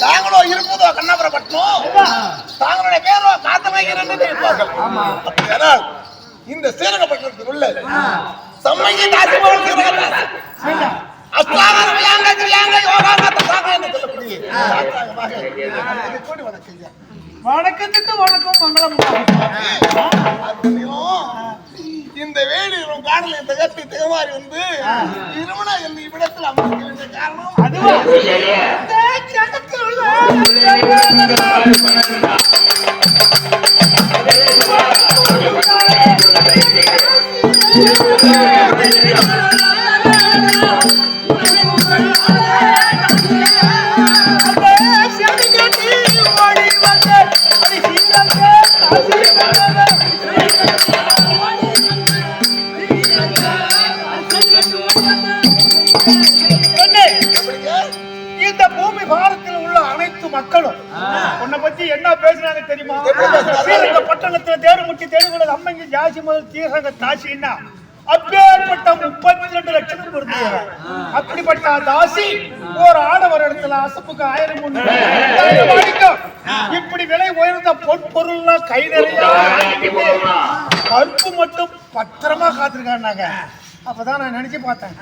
தாங்களோ இருப்பதோ கண்ணபுரப்பட்டினம் தாங்களுடைய பேரோ காத்தமைகிறது இருப்பார்கள் அப்படியானால் இந்த சீரகப்பட்டினத்தில் உள்ள தாசிமோல் சீரகதாசி அஸ்தாகர வியாங்க திரியாங்க யோகாங்க தசாக என்று சொல்லக்கூடிய கூடி வணக்கம். வணக்கத்துக்கு வணக்கம் மங்களம் இந்த வேலியிலும் காடலையும் தகர்த்து திகமாறி வந்து திருமண என்னை இவ்விடத்தில் அமர்ந்து வேண்டிய காரணம் அதுவா? இந்த ஜகத்தில் இந்த பூமி பாரத்தில் உள்ள அனைத்து மக்களும் உன்னை பத்தி என்ன பேசுறாங்க தெரியுமா? ஸ்ரீரங்க பட்டணத்துல தேருமுட்டி தேடுகுல அம்மங்கி ஜாசி முதல் தீரங்க தாசின்னா அப்பேற்பட்ட முப்பத்தி ரெண்டு லட்சத்துக்கு இருந்தது அப்படிப்பட்ட தாசி ஒரு ஆடவர் இடத்துல அசப்புக்கு ஆயிரம். இப்படி விலை உயர்ந்த பொன்பொருள்லாம் கை நிறைய கருப்பு மட்டும் பத்திரமா காத்திருக்காங்க. அப்பதான் நான் நினைச்சு பார்த்தேன்.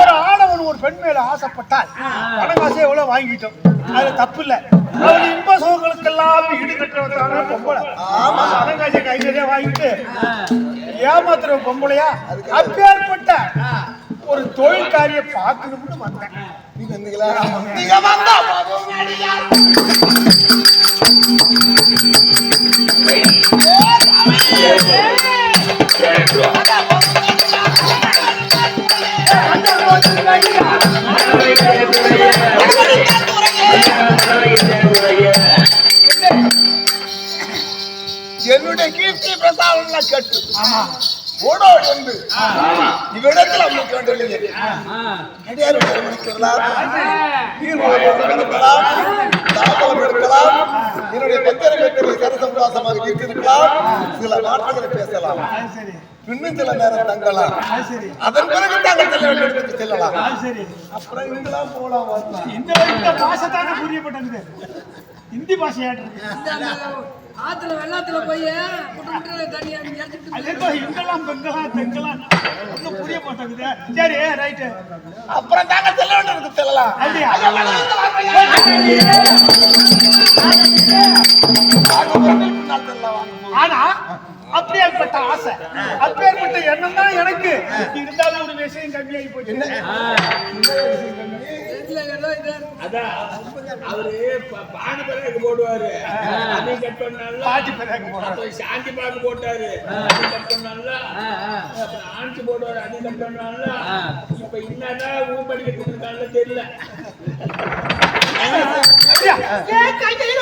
ஒரு ஆடவன் ஒரு பெண் மேல ஆசைப்பட்டால் பணங்காசே எவ்வளவு வாங்கிட்டோம். அது தப்பு இல்ல அவன் இன்ப சுகங்களுக்கெல்லாம் ஈடு கட்டுறவத்தான பொம்பளை. பணங்காசை கை நிறைய வாங்கிட்டு ஏமாத்துற பொம்பளையா? அப்பேற்பட்ட ஒரு தொழில்காரியை பார்க்கணும்னு வந்தேன். நீங்க வந்தீங்களா? நீங்க வந்தா அடியா. என்னுடைய கீர்த்தி பிரசாதம் கேட்டு. ஓடோ என்று இவ்விடத்தில் அம்மைக்கு வேண்டிய அடியார் மணிக்கலாம் இருக்கலாம் தாபம் எடுக்கலாம். என்னுடைய பத்திரங்களை இருக்கலாம் சில பேசலாம். இன்னும் சில நேரம் தங்கலாம். சரி. அதன் பிறகு தாங்கள் செல்ல வேண்டிய இடத்துக்கு செல்லலாம். சரி. அப்புறம் இங்கெல்லாம் போலாம் இந்த இந்த பாஷை புரியப்பட்டது. ஹிந்தி பாஷையாட்டு ஆத்துல வெள்ளத்துல போய் இங்கெல்லாம் பெங்கலாம் தெங்கலாம். ஒன்றும் புரிய மாட்டேங்குது சரி ரைட்டு. அப்புறம் தாங்கள் செல்ல வேண்டிய இடத்துக்கு செல்லலாம். ஆனா அப்படியேற்பட்ட ஆசை. அப்பேற்பட்ட எண்ணம் தான் எனக்கு. இருந்தாலும் ஒரு விஷயம் கம்மியாகி போச்சு. அவரு ப- பானை பிறகு போடுவாரு. அதை கட் பண்ணால பாட்டி பிறகு அப்புறம் சாந்தி பாக்கு போட்டாரு அது கட் பண்ணால ஆண்டி போடுவாரு அது கட் பண்ணால இப்ப என்னதான் தெரியல? ஏன் கையில்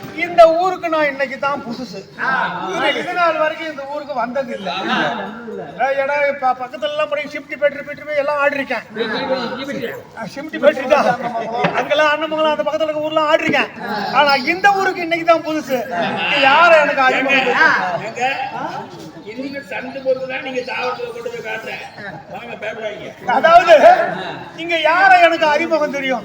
இந்த ஊருக்கு நான் இன்னைக்கு தான் புதுசு. இது நாள் வரைக்கும் இந்த ஊருக்கு வந்தது இல்ல. இப்ப பக்கத்துல எல்லாம் போய் ஷிஃப்ட் பெட்ரி பெட்ரி எல்லாம் ஆடிருக்கேன். ஷிஃப்ட் பெட்ரி தான். அங்கெல்லாம் அண்ணமங்கலம் அந்த பக்கத்துல இருக்க ஊர்லாம் ஆடிருக்கேன். ஆனா இந்த ஊருக்கு இன்னைக்கு தான் புதுசு. யாரும் எனக்கு அறிமுகம் இன்னைக்கு சந்து பொறுத்து தான் நீங்க தாவரத்துல கொண்டு போய் காட்டுறேன். வாங்க பயப்படாதீங்க அதாவது இங்க யார எனக்கு அறிமுகம் தெரியும்?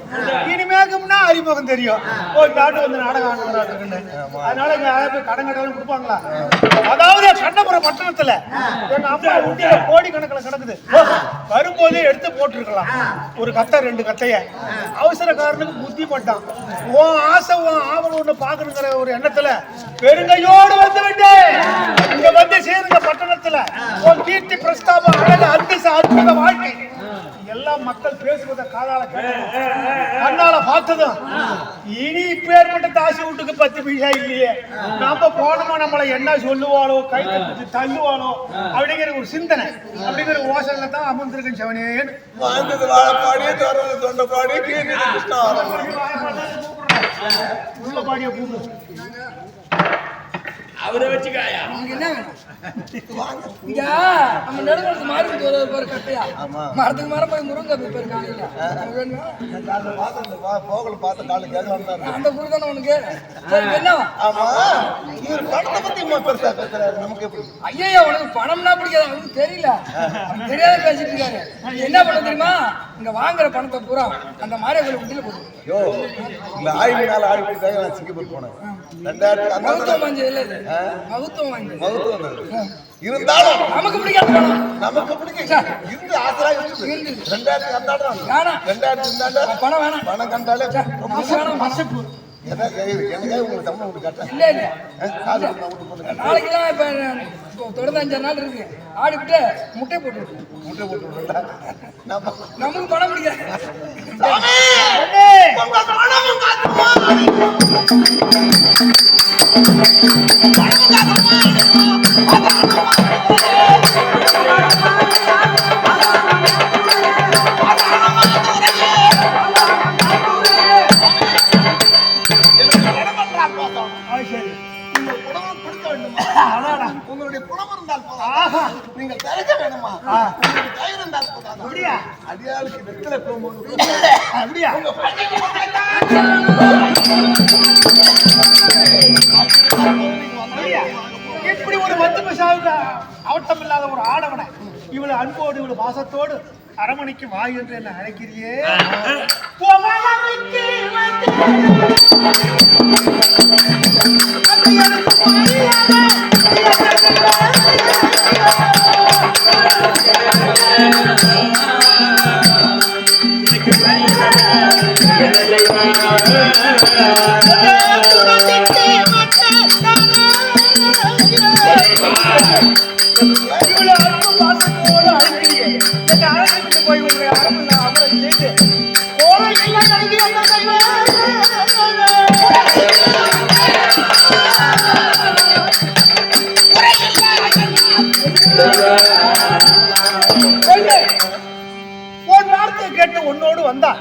இனிமேக்கும்னா அறிமுகம் தெரியும். ஒரு நாட்டு வந்து நாடகம் ஆடுறாங்க அதனால இங்க யாராவது போய் கடன் கடன் கொடுப்பாங்களா? அதாவது கண்ணபுரம் பட்டணத்துல எங்க அம்மா உண்டியில கோடி கணக்குல கிடக்குது. வரும்போதே எடுத்து போட்டிருக்கலாம். ஒரு கத்தை ரெண்டு கத்தைய அவசரக்காரனுக்கு புத்தி பட்டான். உன் ஆசை உன் ஆவணம் ஒண்ணு பாக்கணுங்கிற ஒரு எண்ணத்துல பெருங்கையோடு வந்து விட்டேன். இங்க வந்து சேருங்க. பட்டணத்துல உன் கீர்த்தி பிரஸ்தாபம் அழகு அந்தஸ்து அற்புத வாழ்க்கை. எல்லாம் மக்கள் பேசுவதை காதால கண்ணால பார்த்ததும் இனி இப்பேற்பட்ட தாசி வீட்டுக்கு பத்து பைசா இல்லையே. நாம போனோமா நம்மளை என்ன சொல்லுவாளோ? கை தட்டி தள்ளுவாளோ? அப்படிங்கிற ஒரு சிந்தனை அப்படிங்கிற ஓசல்ல தான் அமர்ந்திருக்கேன் செவனேன்னு வாழ்ந்தது வாழப்பாடி தொடர்ந்து தொண்டப்பாடி உள்ள பாடிய கூப்பிடு அவரை வச்சுக்காயா? என்ன வேணும்? இங்க நம்ம நெடுமரத்து மாறி ஒரு பேர் கட்டையா? மரத்துக்கு மரம் போய் முருங்கை பேர் காலையில. போகல பார்த்த காலு அந்த குரு தானே உனக்கு? என்ன ஆமா. இவர் படத்தை பத்தி பெருசா பேசுறாரு. நமக்கு எப்படி? ஐயா உனக்கு பணம்னா பிடிக்காது. அவனுக்கு தெரியல. தெரியாத பேசிட்டு இருக்காரு. என்ன பண்ண தெரியுமா? இங்க வாங்குற பணத்தை பூரா அந்த மாதிரி கோயில் குட்டியில போட்டு யோ இந்த ஆய்வு நாள் ஆய்வு நான் சிங்கப்பூர் போனேன். ரெண்டாயிரத்தி அந்த மகத்துவம் வாங்கி இல்ல இது. மகத்துவம் வாங்கி மகத்துவம் இருந்தாலும் நமக்கு பிடிக்காத நமக்கு பிடிக்கும் இருந்து ஆசரா இருந்தது ரெண்டாயிரத்தி வேணாம். ரெண்டாயிரத்தி இந்தாண்ட பணம் வேணாம். பணம் கண்டாலே வேணாம். மசப்பு எனக்கு எனக்கே உங்களுக்கு உங்களுக்கு கட்டேன் இல்ல இல்ல. காசு கொடுத்தா வீட்டுக்கு போட்டு கட்டேன். நாளைக்கெல்லாம் இப்ப தொடர்ந்து அஞ்சாறு நாள் இருக்கு. ஆடிவிட்டு முட்டை போட்டு விட்டு. முட்டை போட்டு விடுறா நம்ம நமக்கு பணம் பிடிக்காது. ஆஹா நீங்கள் தெரிஞ்ச வேணுமா. உங்களுக்கு தயிர் இருந்தால் போதாதா? அப்படியா? அடியாளுக்கு வெத்தலை போகும்போது அப்படியா? இப்படி ஒரு பத்து பைசாவுக்கு அவட்டம் இல்லாத ஒரு ஆடவனை இவ்வளவு அன்போடு இவ்வளவு பாசத்தோடு அரமணிக்கு வா என்று என்ன அழைக்கிறியே. அது எனக்கு மரியாதை. இவ்வளவு அன்பு பாசத்தோடு அழைக்கிறியே போய் உங்களுடைய அரண்மனை அமர செய்து கோலை எல்லாம் நடுங்கி வந்த தெய்வமே. கேட்டு உன்னோடு வந்தா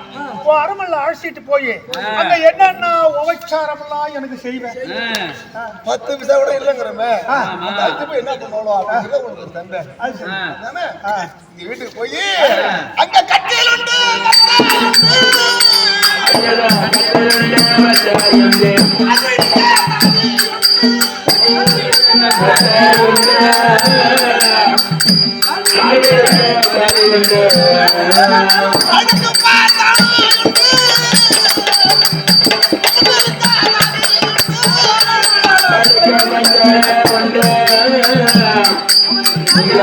உன் அரமல்ல அழைச்சிட்டு போய் அங்க என்னென்ன உபச்சாரமெல்லாம் எனக்கு செய்வேன் பத்து பைசா கூட இல்லைங்கிறமே என்ன பண்ணுவோம் அப்படிங்கிறத வீட்டுக்கு போய் அங்க கட்டில் உண்டு பார்த்தாலும்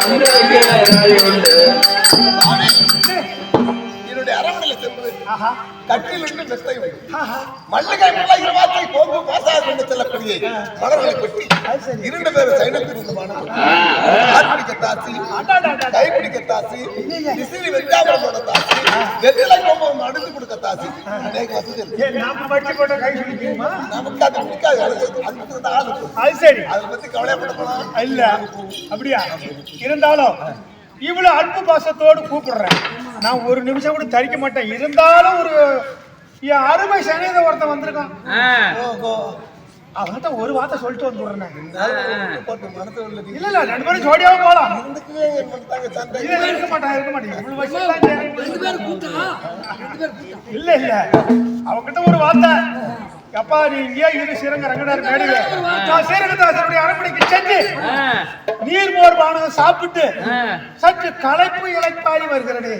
என்னுடைய அரண்மனையில் சென்று ஆஹா கட்டில் உண்டு மெத்தை உண்டு ஆஹா. மல்லிகை முல்லை வார்த்தை போகு பாசாக கொண்டு செல்லக்கூடிய மலர்களை சரி. இரண்டு பேரும் சைனத்தில் இருந்து மனம் ஆட்பிடிக்க தாசி. கைப்பிடிக்க தாசி விசிறி வெஞ்சாமரமோட தாசி வெற்றிலை கொம்பம் அடுத்து கொடுக்க தாசி. அநேக வசதி நாம படிச்சு போட்ட கை சொல்லிக்கிறோமா நமக்கு அது பிடிக்காது. அது சரி. அதை பத்தி கவலைப்பட போனா இல்ல. அப்படியா? இருந்தாலும் இவ்வளவு அன்பு பாசத்தோடு கூப்பிடுறேன். நான் ஒரு நிமிஷம் கூட தரிக்க மாட்டேன். இருந்தாலும் ஒரு என் அருமை சனித ஒருத்தன் வந்திருக்கான். அவன்கிட்ட ஒரு வார்த்தை சொல்லிட்டு வந்துடுறேன் இல்ல இல்ல ரெண்டு பேரும் ஜோடியாவே போலாம் இல்ல இருக்க மாட்டான் இருக்க மாட்டேன். இல்ல இல்ல. அவன்கிட்ட ஒரு வார்த்தை. அப்பா நீ இங்கே இரு சிறங்க ரங்கடார் மேடையில நான் சீரகதாசருடைய அரண்மனைக்கு சென்று நீர்மோர் பானகம் சாப்பிட்டு சற்று களைப்பு இழைப்பாடி வருகிறனே.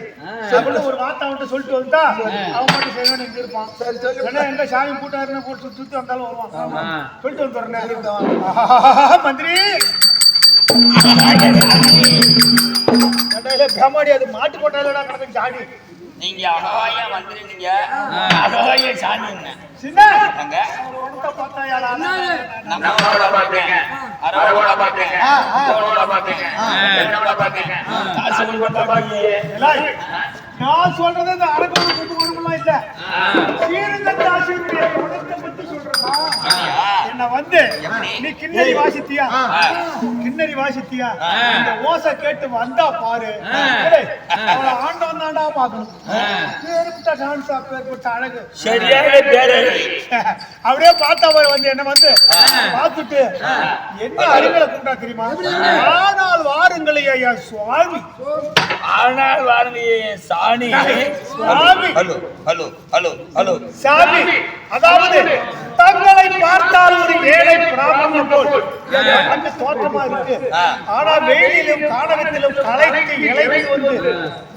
அப்படின்னு ஒரு வார்த்தை அவன்கிட்ட சொல்லிட்டு வந்தா அவன் மட்டும் செய்யணும் இங்க இருப்பான். சரி சொல்லி. ஏன்னா எங்க சாமி கூட்டாருன்னு போட்டு சுத்தி வந்தாலும் வருவான். சொல்லிட்டு வந்துடுறேன். மந்திரி. பிரமாடி அது மாட்டு கொட்டாயிலடா கிடக்கு ஜாடி நீங்க அகவாயா வந்துருந்தீங்க அகவாயா சாமி நான் சொல்றது இந்த கும்பகோணம்லாம் இல்ல? ஸ்ரீரங்கத்து என்ன வந்து நீ கிண்ணறி வாசித்தியா? கிண்ணறி வாசித்தியா? இந்த ஓசை கேட்டு வந்தா பாரு. அவளை ஆண்டவன் தாண்டா பாக்கணும் பேருப்பட்ட டான்ஸ் பேர்பட்ட அழகு. சரியான பேரு அப்படியே பார்த்தவர் வந்து என்ன வந்து பார்த்துட்டு என்ன அறிவுகளை கொண்டா தெரியுமா? ஆனால் வாருங்களே ஐயா சுவாமி. ஆனால் வாருங்க சாணி. சுவாமி. Hello hello hello hello. சாமி அதாவது தங்களை பார்த்தால் ஒரு ஏழை பிராமணன் போல். அந்த தோற்றமா இருக்கு. ஆனா வெயிலிலும் காணகத்திலும் களைத்து இலைத்து வந்து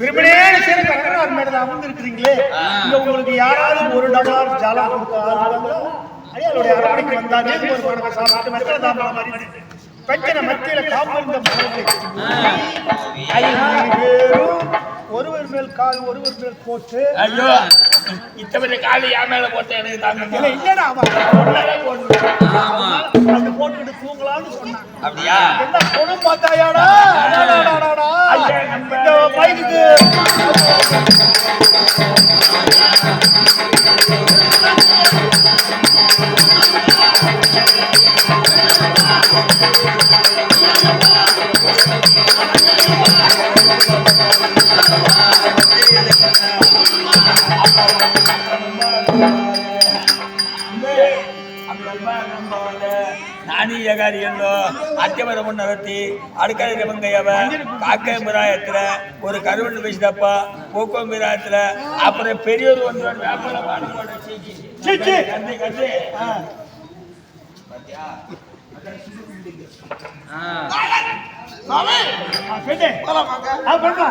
விரும்பினே சிறு கணவனார் மேல அமர்ந்து இருக்கிறீங்களே இங்க உங்களுக்கு யாராவது ஒரு டமார் ஜலம் கொடுக்க ஆள் வந்தா ஐயாளுடைய அரவணைக்கு ஒரு சாப்பிட்டு மெத்தன தாமரம் மாதிரி பெஞ்சன மத்தியில காப்பந்த ஒருவர் மேல் கால் ஒருவர் மேல் போட்டு ஐயோ இத்தனை காலி என் மேல போட்ட எனக்கு தாங்க இல்ல இல்லடா அவன். அது போட்டுக்கிட்டு தூங்கலாம்னு சொன்னான். அப்படியா? என்ன குணம் பார்த்தாயாடா. இந்த நானி ஏகாரியல்லோ அத்தியமரம் நடத்தி அடுக்கலை வெங்கையவ காக்கை மிராயத்துல ஒரு கருவண்டு பேசிட்டப்பா போக்கோ மிராயத்துல அப்புறம் பெரியவர் வந்து வியாபாரம் பாடு போட சீக்கி. சீ, சீ. கண்டு, கண்டு. சாமி ஆ, கேட்டு. போலாமாங்க ஆ, பண்ணுடா.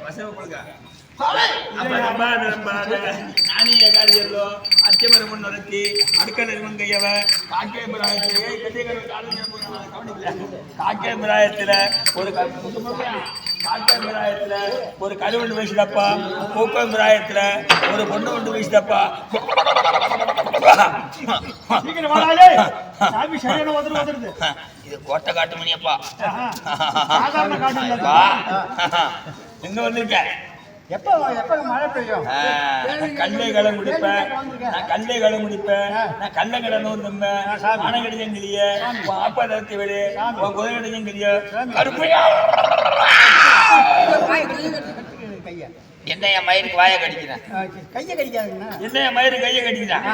வசவு கவனிக்கல காக்கை ஒரு மிராயத்துல ஒரு கருவண்டு வீசுதப்பா பூக்கோ மிராயத்துல ஒரு பொண்ணு ஒன்று வீசுதப்பா. இது கோட்டை காட்டு மணியப்பா. எங்க வந்திருக்க? எப்ப எப்ப மழை பெய்யும்? கல்லை களை முடிப்பேன் நான் கல்லை களை முடிப்பேன் நான் கல்லை கடை நோந்தும்பேன் பணம் கிடைச்சங்கிறிய அப்பா தரத்தி விடு. உன் குதிரை கிடைச்சங்கிறிய கருப்பையா! கையா என்ன என் மயிருக்கு வாயை கடிக்கிறேன்? கையை கடிக்காதுங்கண்ணா. என்ன என் மயிறு கையை கட்டிக்கிட்டான்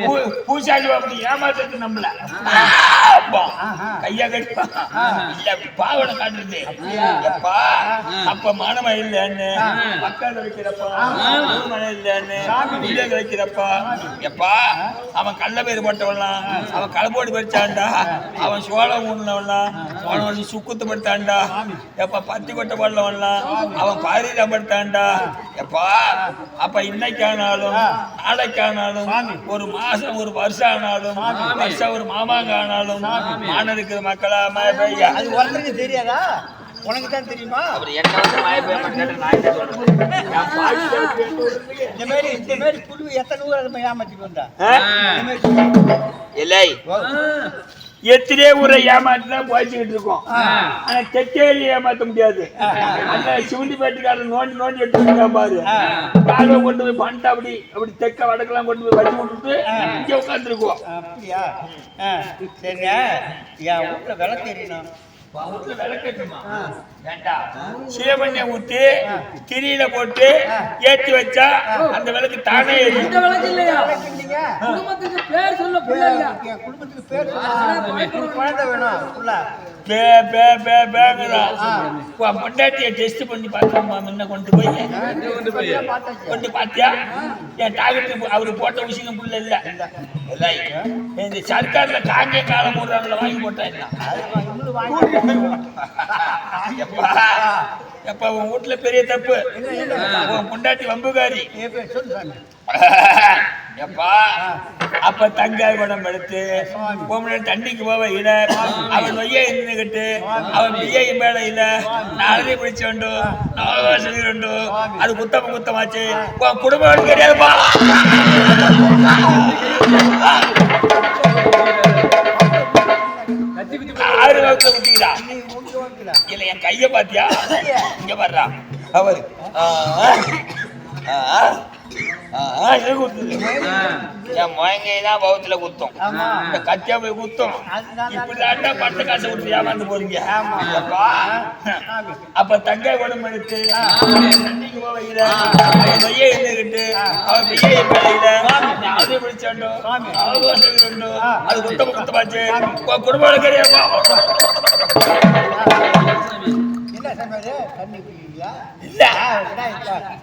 பூ- பூசாரி அப்படி ஏமாத்துறது நம்மள. அப்பா, கையா கட்டிப்பா இல்ல அப்படி பாவனை காட்டுறது. எப்பா அப்ப மானமா இல்லன்னு வைக்கிறப்பா மனம் இல்லன்னு வீடியோ வைக்கிறப்பா எப்பா அவன் கள்ள பேர் போட்டவன்லாம் அவன் களப்போடு பறிச்சான்டா? அவன் சோளம் ஊனவன்லாம் அவன் சுக்குத்து படுத்தான்டா? எப்ப பத்தி கொட்டை போடலவன்லாம் அவன் பாரியில படுத்தான்டா? எப்பா அப்ப இன்னைக்கானாலும் நாளைக்கானாலும் ஒரு மாசம் ஒரு வருஷம் ஆனாலும் வருஷம் ஒரு மாமாங்க ஆனாலும் மான இருக்கிற மக்களா பெய்யா. அது ஒருத்தருக்கு தெரியாதா? உனக்கு தான் தெரியுமா? அவர் என்ன வந்து பெய்ய மாட்டேன் நான் இந்த மாதிரி இந்த மாதிரி புழு எத்தனை ஊர் ஏமாத்திட்டு வந்தா? இல்லை. எத்தனையோ ஊரை ஏமாத்தி தான் போய்ச்சிக்கிட்டு இருக்கோம். ஆனா தெற்கேரி ஏமாத்த முடியாது. அந்த சிவண்டி பேட்டுக்காரன் நோண்டி நோண்டி எடுத்துருக்கான் பாரு. காலை கொண்டு போய் பண்ணிட்டு அப்படி அப்படி தெக்க வடக்கெல்லாம் கொண்டு போய் வச்சு விட்டுட்டு இங்க உட்காந்துருக்கோம் அப்படியா? சரிங்க. என் வீட்டுல விலை தெரியணும் வீட்டுல விளக்கட்டுமா? வேண்டாம் சீவண்ணை ஊத்தி திரியில போட்டு ஏத்தி வச்சா அந்த விளக்கு தானே இந்த வழக்கு இல்லையா? இல்லைங்க. குடும்பத்துக்கு பேர் சொல்ல புள்ள குடும்பத்துக்கு பேர் குழந்தை வேணும் புள்ள. பே பே பே பேங்கிறான் பொண்டாட்டிய டெஸ்ட் பண்ணி பார்த்தோம்மா முன்ன கொண்டு போய். கொண்டு பாத்தியா என் டாக்டர் அவரு போட்ட விஷயம் புள்ள இல்ல. இல்லை. இந்த சர்க்கார்ல காங்கிய காலம் போடுறாங்கள வாங்கி போட்டா என்ன எப்பா உன் வீட்டுல பெரிய தப்பு. உன் பொண்டாட்டி வம்புகாரி. எப்பா அப்ப தங்காய் குடம் எடுத்து உன் தண்ணிக்கு போவ இல்ல அவன் நொய்ய இருந்துகிட்டு அவன் பிஐ மேல இல்ல நாளை பிடிச்ச உண்டு நவவாசனி அது குத்தம் குத்தமாச்சு. உன் குடும்பம் கிடையாதுப்பா. ஆறு வாக்குல குட்டிக்கிறா இல்ல என் கைய பாத்தியா இங்க பாடுறா அவரு. என் முயங்கை தான் பௌத்துல குத்தும். இந்த கத்தியா போய் குத்தும். இப்படி ஆட்டா பட்ட காசை கொடுத்து ஏமாந்து போறீங்க. அப்பா, அப்ப தங்கை உடம்பு எடுத்து பைய இருந்துகிட்டு அவன் பைய அது பிடிச்சாண்டோ அது குத்த குத்தமாச்சு. குடும்பம் கிடையாது இல்ல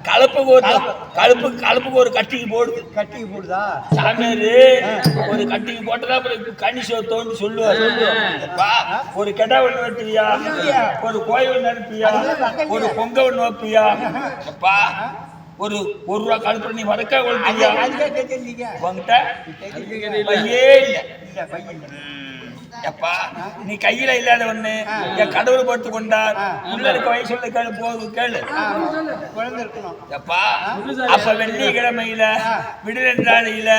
கலப்பு ஒரு கலப்பு. கலப்புக்கு ஒரு கட்டிக்கு போடுது கட்டிக்கு போடுதா? சாமியாரு ஒரு கட்டிக்கு போட்டதா அப்புறம் கனி சோத்தோன்னு சொல்லுவாரு ஒரு கெடா ஒண்ணு வெட்டுவியா ஒரு கோயில் ஒண்ணு அனுப்பியா? ஒரு பொங்க ஒண்ணு வைப்பியா? அப்பா ஒரு ஒரு ரூபா கழுப்பு நீ கேட்டீங்க உங்ககிட்ட பையே இல்ல. எப்பா நீ கையில இல்லாத ஒண்ணு என் கடவுள் பொறுத்து கொண்டார். உள்ள இருக்க வயசுல கேளு போகுது கேளு. குழந்தை இருக்கணும். எப்பா அப்ப வெள்ளிக்கிழமையில விடுதலையில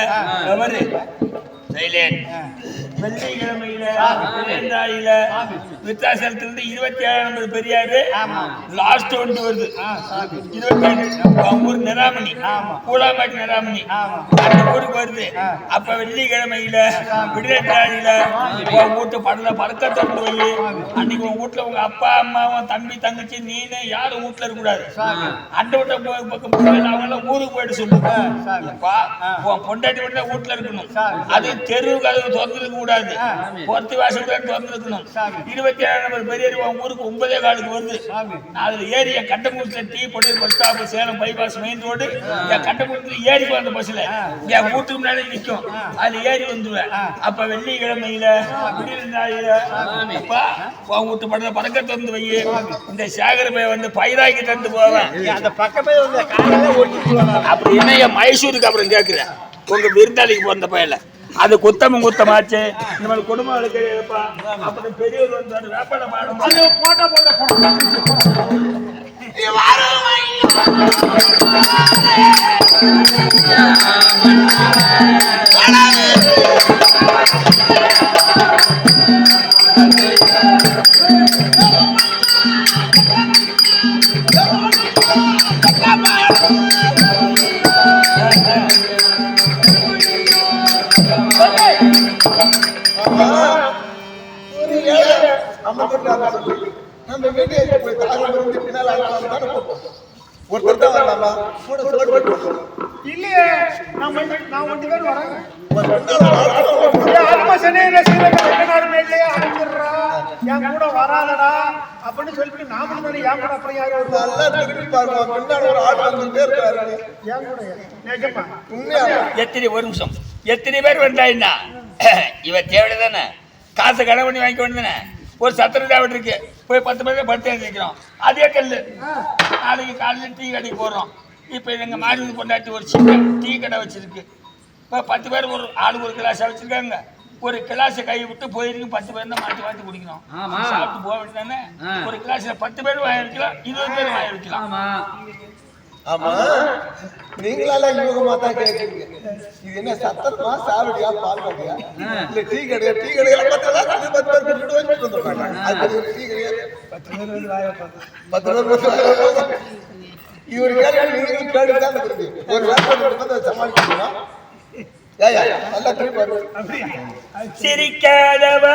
எவரு சைலேன் வெள்ளிக்கிழமையில விடுதலையில விருத்தாசலத்திலிருந்து இருபத்தி ஏழாம் நம்பர் பெரியாரு லாஸ்ட் வண்டி வருது. இருபத்தி ஏழு ஊர் நிராமணி கூலாமாட்டி நிராமணி அந்த ஊருக்கு வருது. அப்ப வெள்ளிக்கிழமையில விடுதலையில உன் வீட்டு படல பறக்க திறந்து வை. அன்னைக்கு உன் வீட்டுல உங்க அப்பா அம்மாவும் தம்பி தங்கச்சி நீனு யாரும் வீட்டுல இருக்க கூடாது. அண்டை விட்ட போ- பக்கம் அவங்க எல்லாம் ஊருக்கு போயிட்டு சொல்லு. அப்பா உன் பொண்டாட்டி மட்டும் தான் வீட்டுல இருக்கணும். அது தெரு கதவு திறந்துருக்க கூடாது பொறுத்து வாசல் திறந்துருக்கணும். இருபத்தி ஏழாம் நம்பர் பெரிய உன் ஊருக்கு ஒன்பதே காலுக்கு வருது. அதுல என் கண்டமூத்துல டீ பொடி bus stop Salem bypass main road என் கண்டமூத்துல ஏறி அந்த பஸ்ல என் வீட்டுக்கு முன்னாடி நிக்கும். அதுல ஏறி வந்துருவேன் அப்ப வெள்ளிக்கிழமையில விடியல் அப்பா உன் வீட்டு படத்தை பறக்க திறந்து வை. இந்த சேகர பையன் வந்து பயிராக்கி தந்து போவேன் அந்த பக்கமே வந்து அப்படி என்ன என் மைசூருக்கு அப்புறம் கேட்கிறேன். உங்க விருந்தாளிக்கு போன பையல அது குத்தமும் குத்தமாச்சு. இந்த மாதிரி குடும்பம் இருக்கிறப்பா அப்புறம் பெரியவர் வந்தாரு வேப்பாட பாடம்? அது போட்டா போட்டா ஒரு ஏழை நம்ம போய் தாகம் இருந்து பின்னால் தானே போட்டோம். ஒருத்தர் தான் வரலாமா? கூட போட்டு போட்டோம். இல்லையே நான் நான் பேர் வரேன் ஆத்மா சென்னையில என் கூட வராதடா அப்படின்னு சொல்லிட்டு நான் தானே என் கூட அப்புறம் யாரும் வருவா நல்லா திரும்பி பாருங்க, ஒரு ஆள் வந்துட்டே இருக்காரு. என் கூட நிஜமா உண்மையா? எத்தனை ஒரு நிமிஷம் எத்தனை பேர் வந்தா என்ன இவ தேவை தானே காசு கடை பண்ணி வாங்கிக்க வேண்டியதானே ஒரு சத்திர தேவை இருக்கு போய் பத்து பேர் படுத்து எழுதிக்கிறோம் அதே கல்லு. நாளைக்கு காலையில் டீ கடைக்கு போடுறோம் இப்போ எங்கள் மாடி கொண்டாட்டி ஒரு சின்ன டீ கடை வச்சிருக்கு. இப்போ பத்து பேர் ஒரு ஆளுக்கு ஒரு கிளாஸ் வச்சிருக்காங்க. ஒரு கிளாஸ் கை விட்டு போயிருக்கு பத்து பேர் தான் மாற்றி மாற்றி குடிக்கணும். சாப்பிட்டு போக வேண்டியதானே ஒரு கிளாஸ்ல பத்து பேர் வாங்கி வைக்கலாம் இருபது பேர் வாங்கி வைக்கலாம் ஆமா. நீங்களால யூகமா தான் கேக்குறீங்க. இது என்ன சத்தரமா சாவடியா பால் கடையா இல்ல டீ கடையா? டீ கடையா பத்து பேர் பத்து பேர் கூட்டிட்டு வந்து கொண்டு வந்தாங்க அது ஒரு டீ கடையா? பத்து பேர் வந்து வாய பத்து பேர் வந்து இவர் கேள்வி நீங்க கேள்வி தான் இருக்கு ஒரு வேலை வந்து சமாளிக்கணுமா? ஏயா நல்லா திருப்பி சிரிக்காதவா.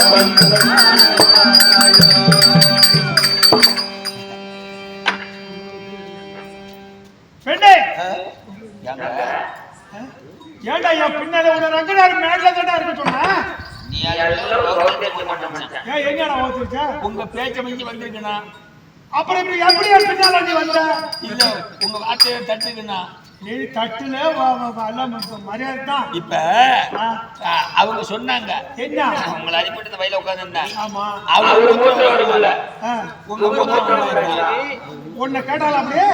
நீ ஏன்டா என் பின்னால ஒரு ரங்கனார் மேல தாண்டா இருக்க சொன்னா? ஏன் எங்கடா ஓத்திருக்க உங்க பேச்ச மிஞ்சி அப்புறம் எப்படி என் பின்னால நீ வந்த? இல்ல உங்க வார்த்தையை தட்டுக்குண்ணா நீ தட்டுல வா- வா- வா- எல்லாம் ம- மரியாதை தான். இப்ப அவங்க சொன்னாங்க. என்ன? உங்களை அடிப்பட்டு இந்த வயல உட்காந்துருந்தேன் ஆமா. அவங்க? உன்னை கேட்டால அப்படியே?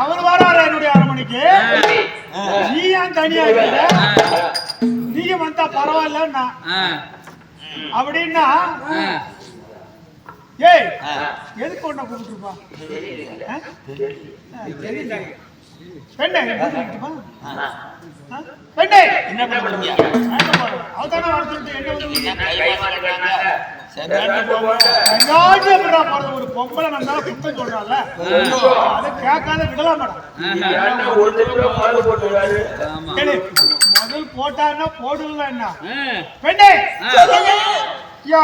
அவர் வராரு என்னுடைய அரண்மனைக்கு? நீ ஏன் தனியா இருக்கீங்க? நீங்க வந்தா பரவாயில்லன்னா. அப்படின்னா ஏய் எதுக்கு ஒன்ன கூப்பிட்டுருப்பா தெரியல பெண்ணே என்ன பண்ணுவீங்க அவதானே வர சொல்லிட்டு என்ன வந்து கைமா இருக்காங்க சரியான போங்க. எங்காச்சும் எப்படிடா போறது? ஒரு பொம்பளை வந்தாலும் குத்தம் சொல்றான்ல? அதை கேட்காத விடலாம் மேடம். முதல் போட்டான்னா போடல என்ன? பெண்ணே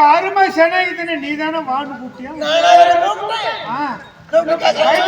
அருமை சென்னை நீ தானே வான்னு கூப்பிட்டியா ஆ. கையில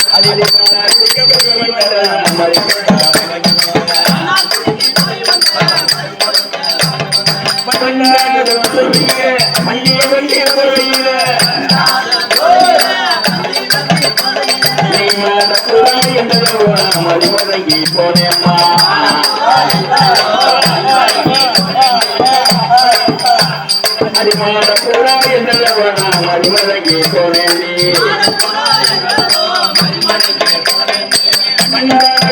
மறி போனேம்மா போனேன் மண்ணாக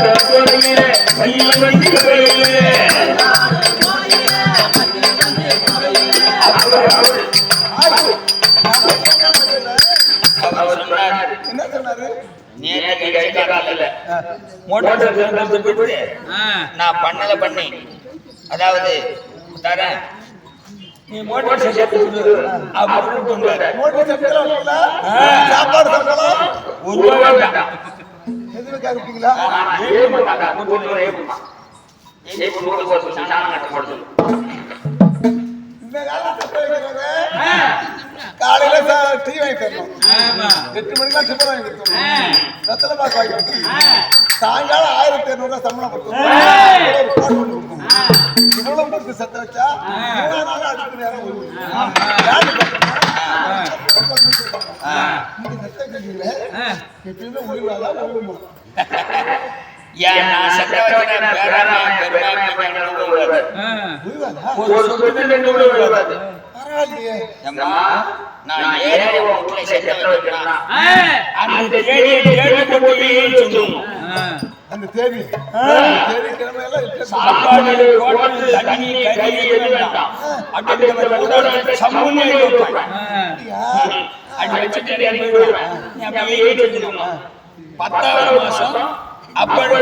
என்ன சொன்னாரு மோட்டார் நான் பண்ணல பண்ணி. அதாவது தரேன். நீ மோட்டார் சைக்கிள் அப்படின்னு சாப்பாடு சாப்பிடலாம் ஒரு ரூபா வேண்டாம் எதுவுமே கேட்பீங்களா இந்த காலத்துல காலையில டீ வாங்கி தரணும் எட்டு மணிக்கெல்லாம் டிஃபன் வாங்கி கொடுத்துடணும் ரத்தன பாக்கு வாங்கி சாயங்காலம் ஆயிரத்தி இருநூறு ரூபாய் சம்பளம் கொடுத்துடணும் ஒரு கோட் ஒண்ணு கொடுக்கணும். இவ்வளவு கொடுத்து சத்த வச்சா மூணாவது நாள் அடுத்த நேரம் எப்பயுமே ஓய்வாதான் ஓய்வு அந்த சாப்பாடு தண்ணி கறி வச்சுட்டு பத்தாவது மாசம் அப்படி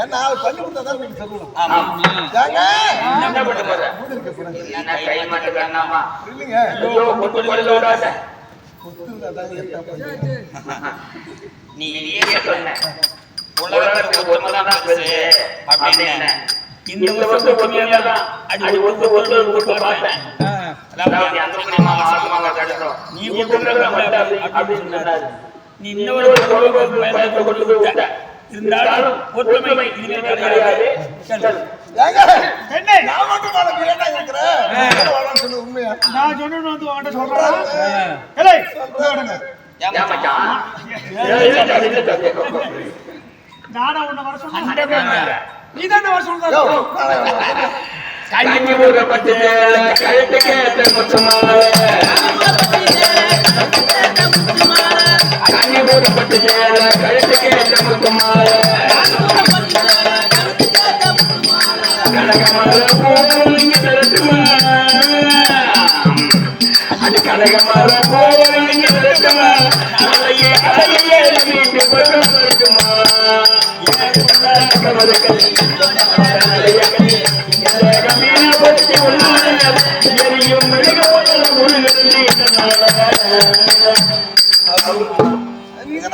ஏன்னா பண்ணி கொடுத்தாதான் நீங்க நீ சொன்ன உலகத்துல ஒருத்தமதான் பெருசு அப்படின்னு இந்த வருஷம் ஒற்றுமையா தான் அடி ஒட்டு ஒட்டு ஒட்டு பார்த்தேன் நீ அப்படின்னு சொன்னாரு நீ இன்னொரு கொண்டு விட்ட இருந்தாலும் ஒற்றுமை இனிமேல் கிடையாது என்ன நான் மட்டும் ஏன்டா இருக்கிறேன் உண்மையா நான் சொன்னு வந்து உன்கிட்ட சொல்றேன் ஏலே நானா உன்னை வர சொன்னேன் நீ தான் வர சொன்னதா யோ, நானே வரேன். கண்ணி ஊறப்பட்டு கழுத்து கேட்ட முத்துமால கண்ணி ஊறப்பட்டு தரட்டுமா? கனகமர பூவிங்க அலையே அலையே வீட்டு பக்கம் வருட்டுமா ஏன் கமர நீங்க